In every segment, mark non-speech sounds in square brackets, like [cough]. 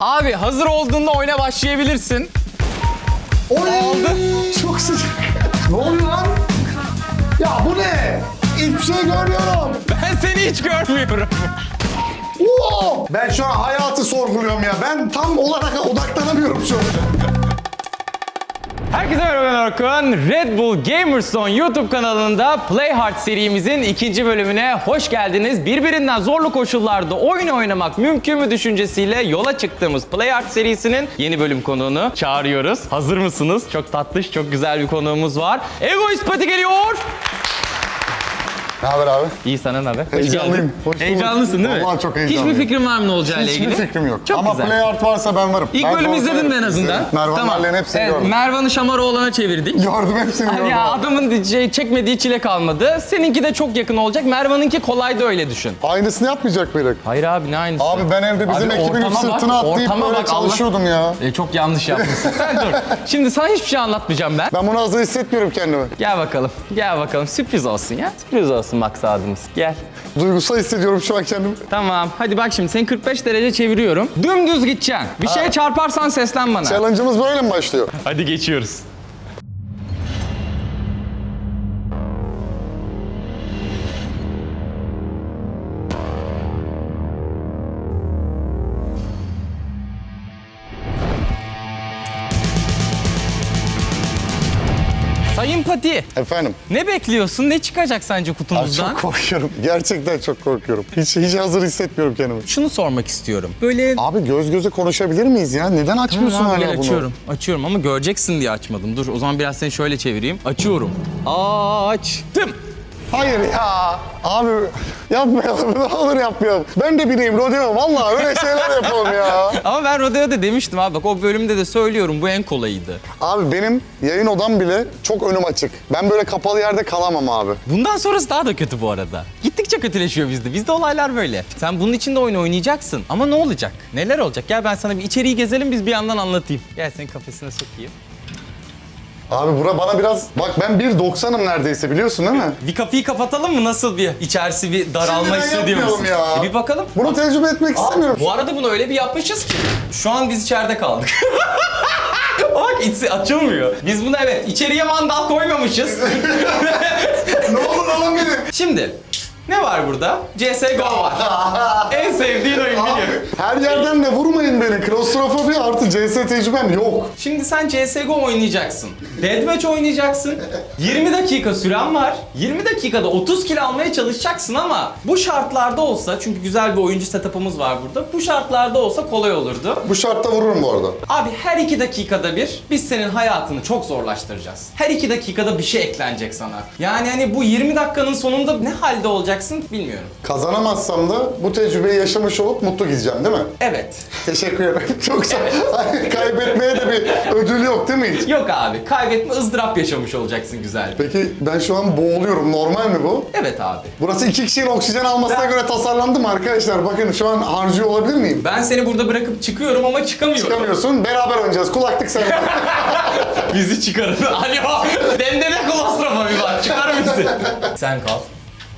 Abi hazır olduğunda oyuna başlayabilirsin. Oy! Aldı. Çok sıcak. ne oluyor lan? Ya bu ne? Hiçbir şey görmüyorum. Ben seni hiç görmüyorum. Oo! Ben şu an hayatı sorguluyorum ya. Ben tam olarak odaklanamıyorum şu an. Herkese merhaba ben Orkun. Red Bull Gamerzone YouTube kanalında Play Hard serimizin ikinci bölümüne hoş geldiniz. Birbirinden zorlu koşullarda oyun oynamak mümkün mü düşüncesiyle yola çıktığımız Play Hard serisinin yeni bölüm konuğunu çağırıyoruz. Hazır mısınız? Çok tatlış, çok güzel bir konuğumuz var. Egoist Pati geliyor. Ne haber abi? İyi sana ne haber? Heyecanlıyım. Hoş bulduk. Heyecanlısın değil mi? Vallahi çok heyecanlıyım. Hiçbir fikrin var mı ne olacağıyla Hiçbir ilgili? fikrim yok. Çok Ama güzel. play art varsa ben varım. İlk Ben bölümü izledin mi en azından? İzledim. Mervan Merle'nin hepsini Evet, gördüm. Mervan'ı Şamaroğlan'a çevirdik. Gördüm hepsini [laughs] gördüm. Ya abi. adamın şey, çekmediği çile kalmadı. Seninki de çok yakın olacak. Mervan'ınki kolay da öyle düşün. Aynısını yapmayacak mıydık? Hayır abi ne aynısı? Abi ben evde bizim Abi ekibin ortama bak, sırtına atlayıp ortama böyle bak, Allah- çalışıyordum ya. E, çok yanlış yapmışsın. Sen dur. [laughs] Şimdi sana hiçbir şey anlatmayacağım ben. Ben bunu hazır hissetmiyorum kendimi. Gel bakalım. Gel bakalım. Sürpriz olsun ya. Sürpriz olsun maksadımız. Gel. Duygusal hissediyorum şu an kendimi. Tamam. Hadi bak şimdi seni 45 derece çeviriyorum. Dümdüz gideceksin. Bir şeye çarparsan seslen bana. Challenge'ımız böyle mi başlıyor? Hadi geçiyoruz. Sayın Pati, Efendim? ne bekliyorsun? Ne çıkacak sence Abi kutumuzdan? çok korkuyorum. Gerçekten çok korkuyorum. Hiç, hiç hazır hissetmiyorum kendimi. Şunu sormak istiyorum. Böyle Abi göz göze konuşabilir miyiz ya? Neden açmıyorsun Tamam abi, hala gel bunu? açıyorum. Açıyorum ama göreceksin diye açmadım. Dur o zaman biraz seni şöyle çevireyim. Açıyorum. Açtım. Hayır ya. Abi yapmayalım. [laughs] Ne olur yapmayalım. Ben de bileyim rodeo. Vallahi öyle şeyler yapalım ya. [laughs] Ama ben Rodeo'da demiştim abi bak o bölümde de söylüyorum bu en kolayıydı. Abi benim yayın odam bile çok önüm açık. Ben böyle kapalı yerde kalamam abi. Bundan sonrası daha da kötü bu arada. Gittikçe kötüleşiyor bizde. Bizde olaylar böyle. Sen bunun içinde oyun oynayacaksın. Ama ne olacak? Neler olacak? Gel ben sana bir içeriği gezelim biz bir yandan anlatayım. Gel senin kafesine sokayım. Abi bura bana biraz... Bak ben 1.90'ım neredeyse biliyorsun değil mi? Bir kapıyı kapatalım mı? Nasıl bir içerisi bir daralma Şimdiden hissediyor musun? ya. E bir bakalım. Bunu tecrübe etmek istemiyorum. Bu arada bunu öyle bir yapmışız ki şu an biz içeride kaldık. [laughs] Bak içi açılmıyor. Biz bunu evet içeriye mandal koymamışız. [laughs] ne olur alın beni. Şimdi ne var burada? CSGO var. [laughs] en sevdiğin oyun biliyorum. her yerden de vurmayın beni. Klostrofobi artı CS tecrübem yok. Şimdi sen CSGO oynayacaksın. Deathmatch oynayacaksın. 20 dakika süren var. 20 dakikada 30 kill almaya çalışacaksın ama bu şartlarda olsa çünkü güzel bir oyuncu setup'ımız var burada. Bu şartlarda olsa kolay olurdu. Bu şartta vururum bu arada. Abi her iki dakikada bir biz senin hayatını çok zorlaştıracağız. Her iki dakikada bir şey eklenecek sana. Yani hani bu 20 dakikanın sonunda ne halde olacaksın bilmiyorum. Kazanamazsam da bu tecrübeyi yaşamış olup mutlu gideceğim değil mi? Evet. Teşekkür ederim. [laughs] Çok sağ Kaybetmeye de bir ödül yok değil mi hiç? Yok abi kaybetme ızdırap yaşamış olacaksın güzel. Peki ben şu an boğuluyorum. Normal mi bu? Evet abi. Burası iki kişinin oksijen almasına göre tasarlandı mı arkadaşlar? Bakın şu an harcıyor olabilir miyim? Ben seni burada bırakıp çıkıyorum ama çıkamıyorum. Çıkamıyorsun. Beraber oynayacağız. Kulaklık sen. [laughs] Bizi çıkarın. Alo. Bende de klostrofobi var. Çıkar mısın? Sen kal.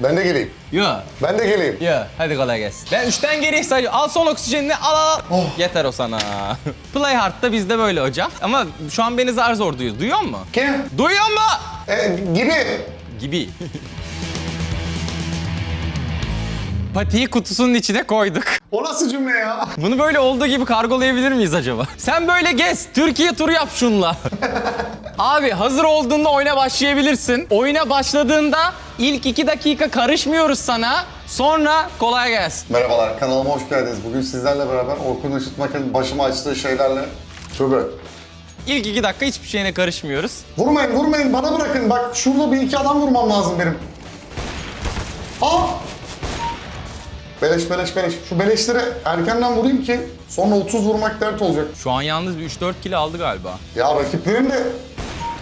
Ben de geleyim. Yo. Ben de geleyim. Yo. Hadi kolay gelsin. Ben üçten geriye sayıyorum. Al son oksijenini al al. Oh. Yeter o sana. [laughs] Play Hard'da bizde böyle hocam. Ama şu an beni zar zor duyuyor. Duyuyor musun? Kim? Duyuyor mu? E, gibi. Gibi. [laughs] Patiyi kutusunun içine koyduk. O nasıl cümle ya? Bunu böyle olduğu gibi kargolayabilir miyiz acaba? Sen böyle gez. Türkiye turu yap şunla. [laughs] Abi hazır olduğunda oyuna başlayabilirsin. Oyuna başladığında ilk iki dakika karışmıyoruz sana. Sonra kolay gelsin. Merhabalar, kanalıma hoş geldiniz. Bugün sizlerle beraber Orkun Işıtmak'ın başıma açtığı şeylerle Şube. İlk iki dakika hiçbir şeyine karışmıyoruz. Vurmayın, vurmayın. Bana bırakın. Bak şurada bir iki adam vurmam lazım benim. Al! Beleş, beleş, beleş. Şu beleşleri erkenden vurayım ki sonra 30 vurmak dert olacak. Şu an yalnız bir 3-4 kilo aldı galiba. Ya rakiplerin de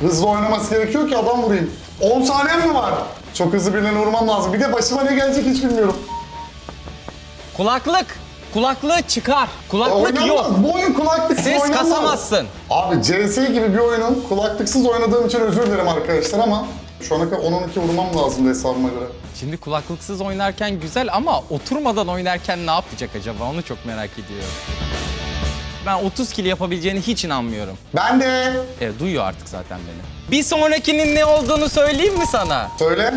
hızlı oynaması gerekiyor ki adam vurayım. 10 saniyem mi var? Çok hızlı birine vurmam lazım. Bir de başıma ne gelecek hiç bilmiyorum. Kulaklık. Kulaklığı çıkar. Kulaklık Oynanmaz. yok. Bu oyun kulaklıksız Ses oynanmaz. kasamazsın. Abi CS gibi bir oyunun kulaklıksız oynadığım için özür dilerim arkadaşlar ama şu ana kadar 10-12 vurmam lazım hesabıma göre. Şimdi kulaklıksız oynarken güzel ama oturmadan oynarken ne yapacak acaba onu çok merak ediyorum. Ben 30 kilo yapabileceğine hiç inanmıyorum. Ben de. E, duyuyor artık zaten beni. Bir sonrakinin ne olduğunu söyleyeyim mi sana? Söyle.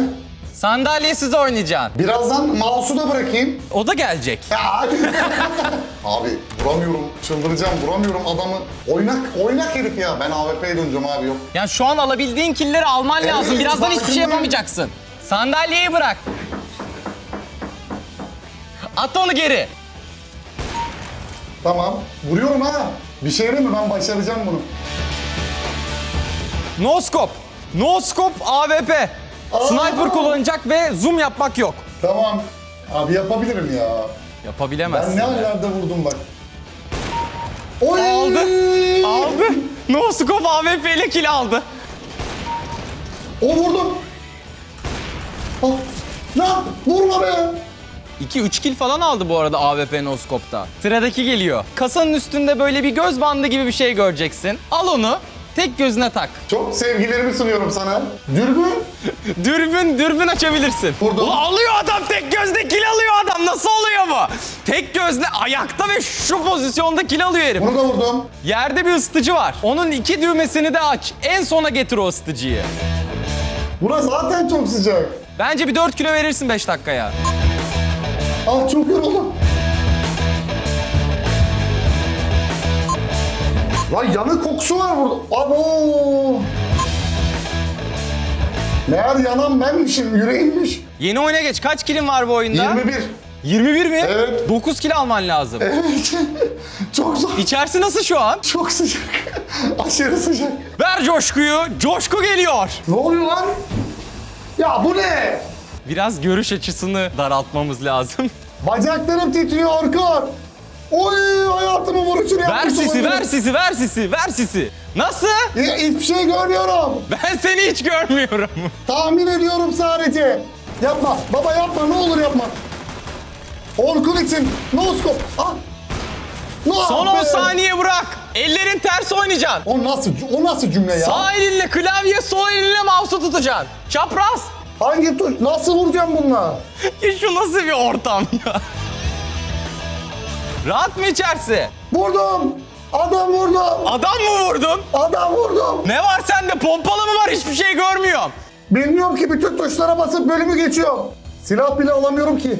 Sandalyesiz oynayacaksın. Birazdan mouse'u da bırakayım. O da gelecek. Ya. [laughs] abi vuramıyorum. Çıldıracağım. Vuramıyorum adamı. Oynak, oynak herif ya. Ben AWP'ye döneceğim abi yok. Yani şu an alabildiğin killeri alman Evet, lazım. Birazdan hiçbir şey farkındayım. yapamayacaksın. Sandalyeyi bırak. At onu geri. Tamam. Vuruyorum ha. Bir şey mi? Ben başaracağım bunu. No scope. No scope AWP. Aa! Sniper kullanacak ve zoom yapmak yok. Tamam. Abi yapabilirim ya. Yapabilemezsin. Ben ne hallerde vurdum bak. Oy! Aldı. Aldı. No scope AWP ile kill aldı. O vurdum. Ah, Lan vurma be. 2-3 kill falan aldı bu arada AWP no scope'ta. Sıradaki geliyor. Kasanın üstünde böyle bir göz bandı gibi bir şey göreceksin. Al onu. Tek gözüne tak. Çok sevgilerimi sunuyorum sana. Dürbün. [laughs] Dürbün, dürbün açabilirsin. Vurdum. Ulan alıyor adam tek gözle kill alıyor adam. Nasıl oluyor bu? Tek gözle ayakta ve şu pozisyonda kill alıyor herif. Bunu da vurdum. Yerde bir ısıtıcı var. Onun iki düğmesini de aç. En sona getir o ısıtıcıyı. Burası zaten çok sıcak. Bence bir 4 kilo verirsin 5 dakikaya. Ah çok yoruldum. Lan yanık kokusu var burada. Abo. Meğer yanan benmişim, yüreğimmiş. Yeni oyuna geç. Kaç kilin var bu oyunda? 21. 21 mi? Evet. 9 kilo alman lazım. Evet. [laughs] çok zor. İçerisi nasıl şu an? Çok sıcak. Aşırı sıcak. Ver coşkuyu. Coşku geliyor. Ne oluyor lan? Ya bu ne? Biraz görüş açısını daraltmamız lazım. [laughs] Bacaklarım titriyor Orkun. Oy hayatımı vuruşunu ver yapmış sisi, ver sisi, ver sisi, ver sisi. Nasıl? Ya, hiçbir şey görmüyorum. Ben seni hiç görmüyorum. [laughs] Tahmin ediyorum sadece. Yapma. Baba yapma. Ne olur yapma. Orkun için. No scope. Ah. No Son be. 10 saniye bırak. Ellerin ters oynayacaksın. O nasıl, o nasıl cümle ya? Sağ elinle klavye, sol elinle mouse'u tutacaksın. Çapraz. Hangi tuş? Nasıl vuracağım bununla? Ya şu nasıl bir ortam ya? Rahat mı içerisi? Vurdum. Adam vurdum. Adam mı vurdun? Adam vurdum. Ne var sende? Pompalı mı var? Hiçbir şey görmüyorum. Bilmiyorum ki bütün tuşlara basıp bölümü geçiyorum. Silah bile alamıyorum ki.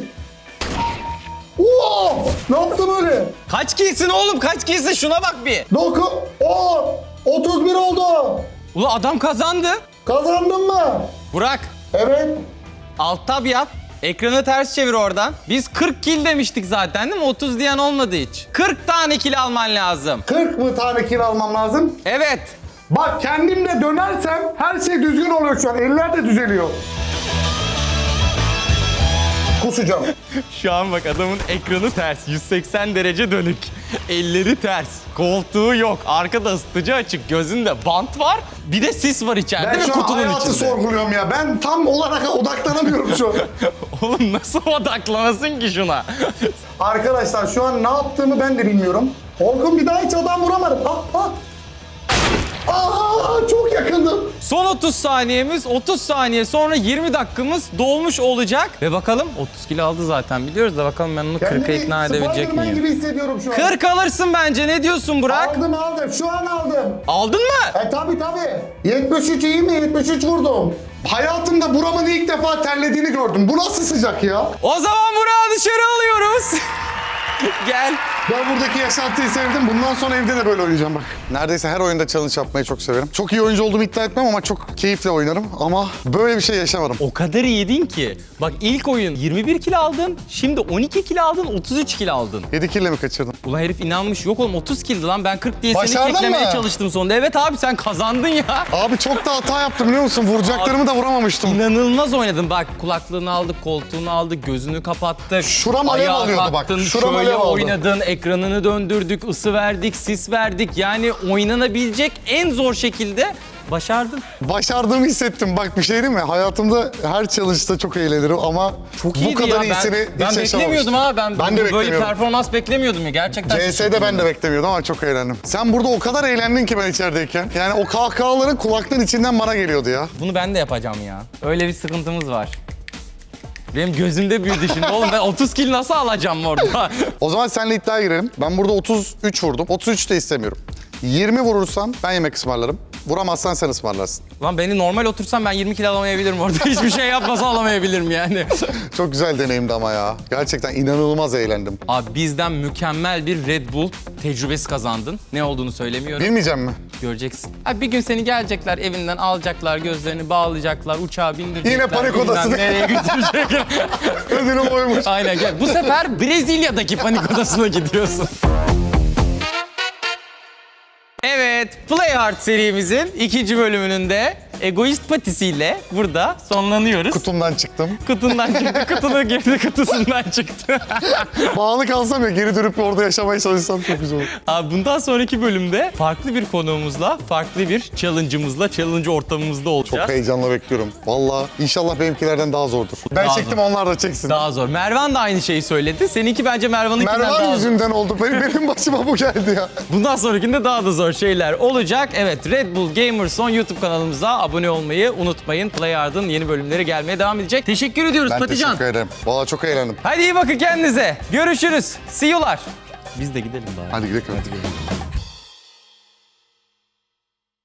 Oo! Ne yaptım öyle? Kaç kişisin oğlum? Kaç kişisin? Şuna bak bir. Doku, 10, 31 oldu. Ulan adam kazandı. Kazandın mı? Burak, Evet. alt tab yap. Ekranı ters çevir oradan. Biz 40 kill demiştik zaten değil mi? 30 diyen olmadı hiç. 40 tane kill alman lazım. 40 mı tane kill almam lazım? Evet. Bak kendimle dönersem her şey düzgün oluyor şu an. Eller de düzeliyor. Kusacağım. [laughs] Şu an bak adamın ekranı ters. 180 derece dönük. Elleri ters. Koltuğu yok. Arkada ısıtıcı açık. Gözünde bant var. Bir de sis var içeride Ben ve şu an kutunun hayatı içinde. sorguluyorum ya. Ben tam olarak odaklanamıyorum şu an. [laughs] Oğlum nasıl odaklanasın ki şuna? Arkadaşlar şu an ne yaptığımı ben de bilmiyorum. Orkun bir daha hiç adam vuramadım. Ah, ah. Aa, çok yakındım. Son 30 saniyemiz, 30 saniye sonra 20 dakikamız dolmuş olacak. Ve bakalım 30 kilo aldı zaten biliyoruz da bakalım ben onu 40'a Kendimi ikna edebilecek Spider-Man miyim? gibi hissediyorum şu an. 40 alırsın bence. Ne diyorsun Burak? Aldım aldım. Şu an aldım. Aldın mı? E tabi tabi. 73 iyi mi? 73 vurdum. Hayatımda buramın ilk defa terlediğini gördüm. Bu nasıl sıcak ya? O zaman Burak'ı dışarı alıyoruz. [laughs] Gel. Ben buradaki yaşantıyı sevdim. Bundan sonra evde de böyle oynayacağım bak. Neredeyse her oyunda challenge yapmayı çok severim. Çok iyi oyuncu olduğumu iddia etmem ama çok keyifle oynarım. Ama böyle bir şey yaşamadım. O kadar yedin ki. Bak ilk oyun 21 kilo aldın. Şimdi 12 kilo aldın, 33 kilo aldın. 7 kille mi kaçırdım? Ulan herif inanmış. Yok oğlum 30 kildi lan. Ben 40 diye seni Başardın keklemeye mı? çalıştım sonunda. Evet abi sen kazandın ya. [laughs] Abi çok da hata yaptım biliyor musun? Vuracaklarımı da vuramamıştım. İnanılmaz oynadın. Bak kulaklığını aldık, koltuğunu aldık, gözünü kapattık. Şuram alev Ayağa alıyordu bak. kalktın, Şuram şöyle alev aldı. oynadın, ekranını döndürdük, ısı verdik, sis verdik. Yani oynanabilecek en zor şekilde başardın. Başardığımı hissettim. Bak bir şey değil mi? Hayatımda her challenge'da çok eğlenirim ama Çok bu iyiydi kadar ya. iyisini ben, hiç ben yaşamamıştım. beklemiyordum ha. Ben, ben de böyle beklemiyordum. performans beklemiyordum ya. Gerçekten CS'de ben de beklemiyordum ama çok eğlendim. Sen burada o kadar eğlendin ki ben içerideyken. Yani o kahkahaların kulakların içinden bana geliyordu ya. Bunu ben de yapacağım ya. Öyle bir sıkıntımız var. Benim gözümde büyüdü şimdi oğlum ben 30 kill nasıl alacağım orada? O zaman seninle iddiaya girelim. Ben burada 33 vurdum. 33 de istemiyorum. 20 vurursan ben yemek ısmarlarım. Vuramazsan sen ısmarlarsın. Lan beni normal otursam ben 20 kill alamayabilirim orada. [laughs] Hiçbir şey yapmasa alamayabilirim yani. [laughs] Çok güzel deneyimdi ama ya. Gerçekten inanılmaz eğlendim. Abi bizden mükemmel bir Red Bull tecrübesi kazandın. Ne olduğunu söylemiyorum. Bilmeyeceğim mi? Göreceksin. Abi bir gün seni gelecekler evinden alacaklar gözlerini bağlayacaklar uçağa bindirecekler. Yine panik bilmem odasına. Nereye götürecekler. [laughs] Ödülüm oymuş. Aynen gel. Bu sefer Brezilya'daki panik odasına gidiyorsun. Evet, Play Hard serimizin ikinci bölümünün de egoist patisiyle burada sonlanıyoruz. Kutumdan çıktım. Kutundan çıktı, [laughs] kutuna girdi, kutusundan çıktı. Bağlı kalsam ya geri dönüp orada yaşamaya çalışsam çok güzel olur. Abi bundan sonraki bölümde farklı bir konuğumuzla, farklı bir challenge'ımızla, challenge ortamımızda Çok olacağız. heyecanla bekliyorum. Vallahi inşallah benimkilerden daha zordur. Ben Daha çektim zor. onlar da çeksin. Daha zor. Mervan da aynı şeyi söyledi. Seninki bence Mervan'ınkinden daha Mervan zor. yüzünden oldu. Benim, benim başıma bu geldi ya. Bundan sonrakinde daha da zor şeyler olacak. Evet Red Bull Gamers on YouTube kanalımıza abone olmayı unutmayın. Play Hard'ın yeni bölümleri gelmeye devam edecek. Teşekkür ediyoruz Ben Patican. teşekkür ederim. Vallahi çok eğlendim. Hadi iyi bakın kendinize. Görüşürüz. See you'lar. Biz de gidelim bari. Hadi gidelim.